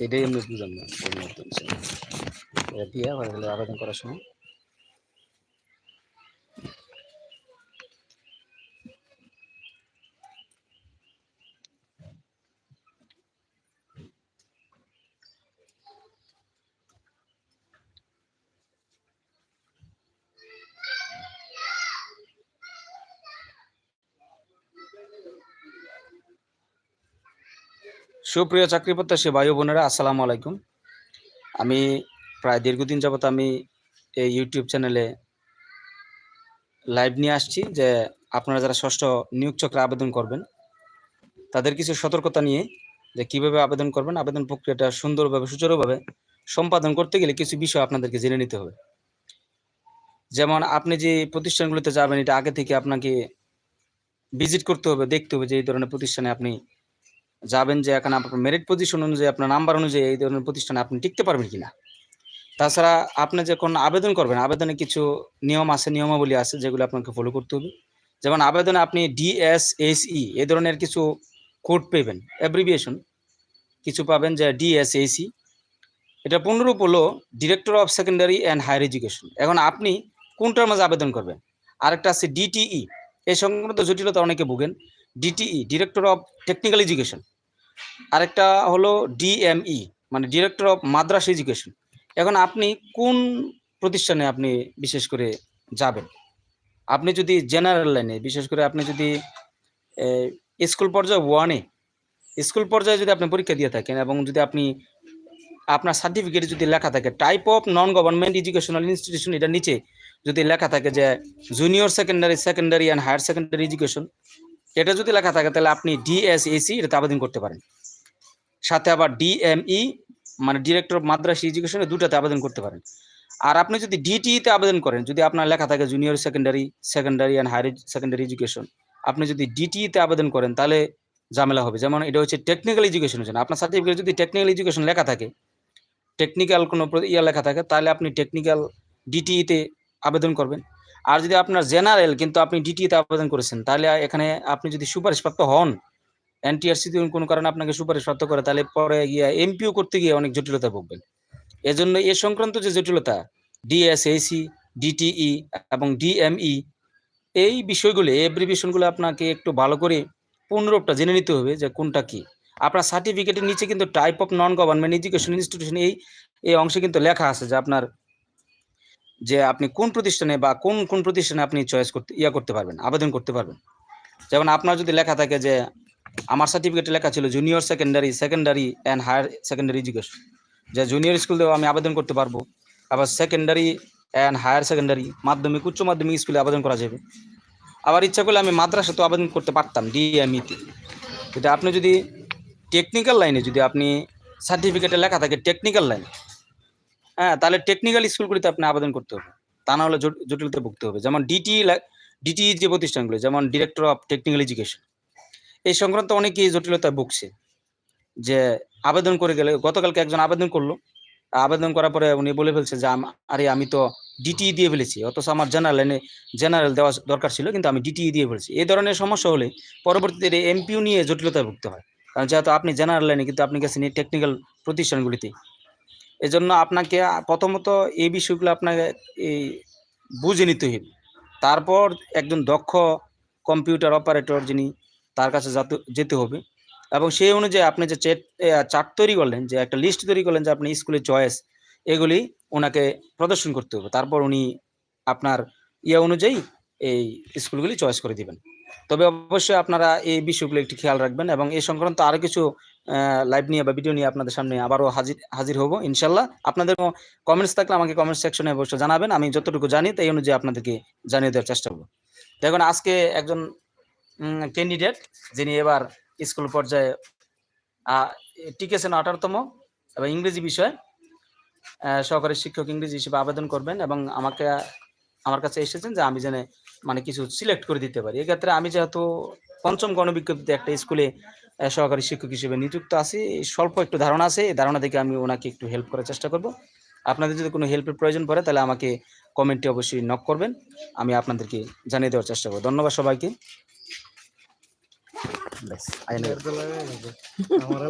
এটাই আমি বুঝলাম না দিয়ে আবার আবেদন করার সময় সুপ্রিয় চাকরি প্রত্যাশী ভাই বোনেরা, আসসালামু আলাইকুম। আমি প্রায় দীর্ঘদিন যাবত আমি এই ইউটিউব চ্যানেলে লাইভ নিয়ে আসছি যে আপনারা যারা ষষ্ঠ নিয়োগ চক্রে আবেদন করবেন, তাদের কিছু সতর্কতা নিয়ে যে কীভাবে আবেদন করবেন, আবেদন প্রক্রিয়াটা সুন্দরভাবে, সুচারুভাবে সম্পাদন করতে গেলে কিছু বিষয় আপনাদেরকে জেনে নিতে হবে। যেমন আপনি যে প্রতিষ্ঠানগুলোতে যাবেন, এটা আগে থেকে আপনাকে ভিজিট করতে হবে, দেখতে হবে যে এই ধরনের প্রতিষ্ঠানে আপনি যাবেন যে এখন আপনার মেরিট পজিশন অনুযায়ী, আপনার নাম্বার অনুযায়ী এই ধরনের প্রতিষ্ঠানে আপনি টিকতে পারবেন কিনা। তাছাড়া আপনি যখন আবেদন করবেন, আবেদনে কিছু নিয়ম আছে, নিয়মাবলী আছে যেগুলো আপনাকে ফলো করতে হবে। যেমন আবেদনে আপনি ডিএসএসই এই ধরনের কিছু কোড পেবেন অ্যাব্রিভিয়েশন কিছু পাবেন যে ডিএসএসি এটা পূর্ণরূপ হলো director of secondary and higher education এখন আপনি কোনটার মাঝে আবেদন করবেন? আরেকটা আছে ডিটিই এই সংক্রান্ত জটিলতা অনেকে ভোগেন। DTE director of technical education আরেকটা হলো ডিএমই মানে ডিরেক্টর অফ মাদ্রাস এডুকেশন এখন আপনি কোন প্রতিষ্ঠানে আপনি বিশেষ করে যাবেন? আপনি যদি জেনারেল লাইনে বিশেষ করে আপনি যদি স্কুল পর্যায়ে ওয়ানে স্কুল পর্যায়ে যদি আপনি পরীক্ষা দিয়ে থাকেন এবং যদি আপনি আপনার সার্টিফিকেটে যদি লেখা থাকে type of non government educational institution এটার নিচে যদি লেখা থাকে যে junior secondary secondary and higher secondary education এটা যদি লেখা থাকে, তাহলে আপনি ডিএসএসি এটাতে আবেদন করতে পারেন। সাথে আবার ডিএমই মানে ডিরেক্টর অফ মাদ্রাস এডুকেশন দুটাতে আবেদন করতে পারেন। আর আপনি যদি ডিটিইতে আবেদন করেন, যদি আপনার লেখা থাকে junior secondary secondary and higher secondary education আপনি যদি ডিটিইতে আবেদন করেন, তাহলে ঝামেলা হবে। যেমন এটা হচ্ছে টেকনিক্যাল এডুকেশনের জন্য। আপনার সার্টিফিকেট যদি টেকনিক্যাল এডুকেশন লেখা থাকে টেকনিক্যাল কোনো ইয়ে লেখা থাকে, তাহলে আপনি টেকনিক্যাল ডিটিইতে আবেদন করবেন। আর যদি আপনার জেনারেল কিন্তু আপনি ডিটিইতে আবেদন করেছেন, তাহলে এখানে আপনি যদি সুপারিশপ্রাপ্ত হন এনটিআরসি কোনো কারণে আপনাকে সুপারিশপ্রাপ্ত করে, তাহলে পরে গিয়ে এমপিও করতে গিয়ে অনেক জটিলতা ভুগবেন। এজন্য এ সংক্রান্ত যে জটিলতা ডিএসএসি ডিটিই এবং ডিএমই এই বিষয়গুলো, এই এব্রিভিয়েশনগুলো আপনাকে একটু ভালো করে পুনরূপটা জেনে নিতে হবে যে কোনটা কি। আপনার সার্টিফিকেটের নিচে কিন্তু type of non government education institution এই এই অংশে কিন্তু লেখা আছে যে আপনার যে আপনি কোন প্রতিষ্ঠানে বা কোন কোন প্রতিষ্ঠানে আপনি চয়েস করতে, ইয়া করতে পারবেন, আবেদন করতে পারবেন। যেমন আপনার যদি লেখা থাকে যে, আমার সার্টিফিকেটে লেখা ছিল junior secondary secondary and higher secondary education যে জুনিয়র স্কুলেও আমি আবেদন করতে পারব, আবার সেকেন্ডারি অ্যান্ড হায়ার সেকেন্ডারি মাধ্যমিক, উচ্চ মাধ্যমিক স্কুলে আবেদন করা যাবে। আবার ইচ্ছা করলে আমি মাদ্রাসাতেও আবেদন করতে পারতাম ডিএমইতে এটা আপনি যদি টেকনিক্যাল লাইনে যদি আপনি সার্টিফিকেটে লেখা থাকে টেকনিক্যাল লাইন হ্যাঁ তাহলে টেকনিক্যাল স্কুলগুলিতে আপনি আবেদন করতে হবে। তা না হলে জট- জটিলতা ভুগতে হবে। যেমন ডিটি ডিটি যে প্রতিষ্ঠানগুলো, যেমন ডিরেক্টর অফ টেকনিক্যাল এডুকেশন এই সংক্রান্ত অনেকেই জটিলতায় ভুগছে যে আবেদন করে গেলে, গতকালকে একজন আবেদন করল। আবেদন করার পরে উনি বলে ফেলছে যে আরে আমি তো ডিটি দিয়ে ফেলেছি। অথচ আমার জেনারেল লাইনে জেনারেল দেওয়া দরকার ছিল, কিন্তু আমি ডিটি দিয়ে ফেলেছি। এই ধরনের সমস্যা হলে পরবর্তীতে এমপিও নিয়ে জটিলতায় ভুগতে হয়। কারণ যেহেতু আপনি জেনারেল লাইনে কিন্তু আপনি গেছেন এই টেকনিক্যাল প্রতিষ্ঠানগুলিতে। এজন্য আপনাকে, প্রথমত এই বিষয়গুলো আপনাকে এই বুঝে নিতে হবে। তারপর একজন দক্ষ কম্পিউটার অপারেটর যিনি, তার কাছে যাতে- হবে। এবং সেই অনুযায়ী আপনি যে চেট চার্ট তৈরি করলেন, যে একটা লিস্ট তৈরি করলেন যে আপনি স্কুলের চয়েস, এগুলি ওনাকে প্রদর্শন করতে হবে। তারপর উনি আপনার ইয়ে অনুযায়ী এই স্কুলগুলি চয়েস করে দিবেন। তবে অবশ্যই আপনারা এই বিষয়গুলো একটু খেয়াল রাখবেন এবং এই সংক্রান্ত আরও কিছু লাইভ নিয়ে বা ভিডিও নিয়ে আপনাদের সামনে আবারও হাজির হাজির হব, ইনশাল্লাহ। আপনাদের কমেন্টস থাকলে আমাকে কমেন্ট সেকশনে অবশ্যই জানাবেন। আমি যতটুকু জানি তাই অনুযায়ী আপনাদেরকে জানিয়ে দেওয়ার চেষ্টা করব। দেখুন, আজকে একজন ক্যান্ডিডেট যিনি এবার স্কুল পর্যায়ে টিকেছেন আঠারোতম এবং ইংরেজি বিষয়ে সহকারী শিক্ষক ইংরেজি হিসেবে আবেদন করবেন এবং আমাকে আমার কাছে এসেছেন যে আমি যেন মানে কিছু সিলেক্ট করে দিতে পারি। এক্ষেত্রে আমি যেহেতু পঞ্চম গণবিজ্ঞপ্তিতে একটা স্কুলে সহকারী শিক্ষক হিসেবে নিযুক্ত আছি স্বল্প একটু ধারণা আছে এই ধারণা থেকে আমি ওনাকে একটু হেল্প করার চেষ্টা করব। আপনাদের যদি কোনো হেল্পের প্রয়োজন পড়ে তাহলে আমাকে কমেন্টে অবশ্যই নক করবেন। আমি আপনাদেরকে জানিয়ে দেওয়ার চেষ্টা করব। ধন্যবাদ সবাইকে। আমার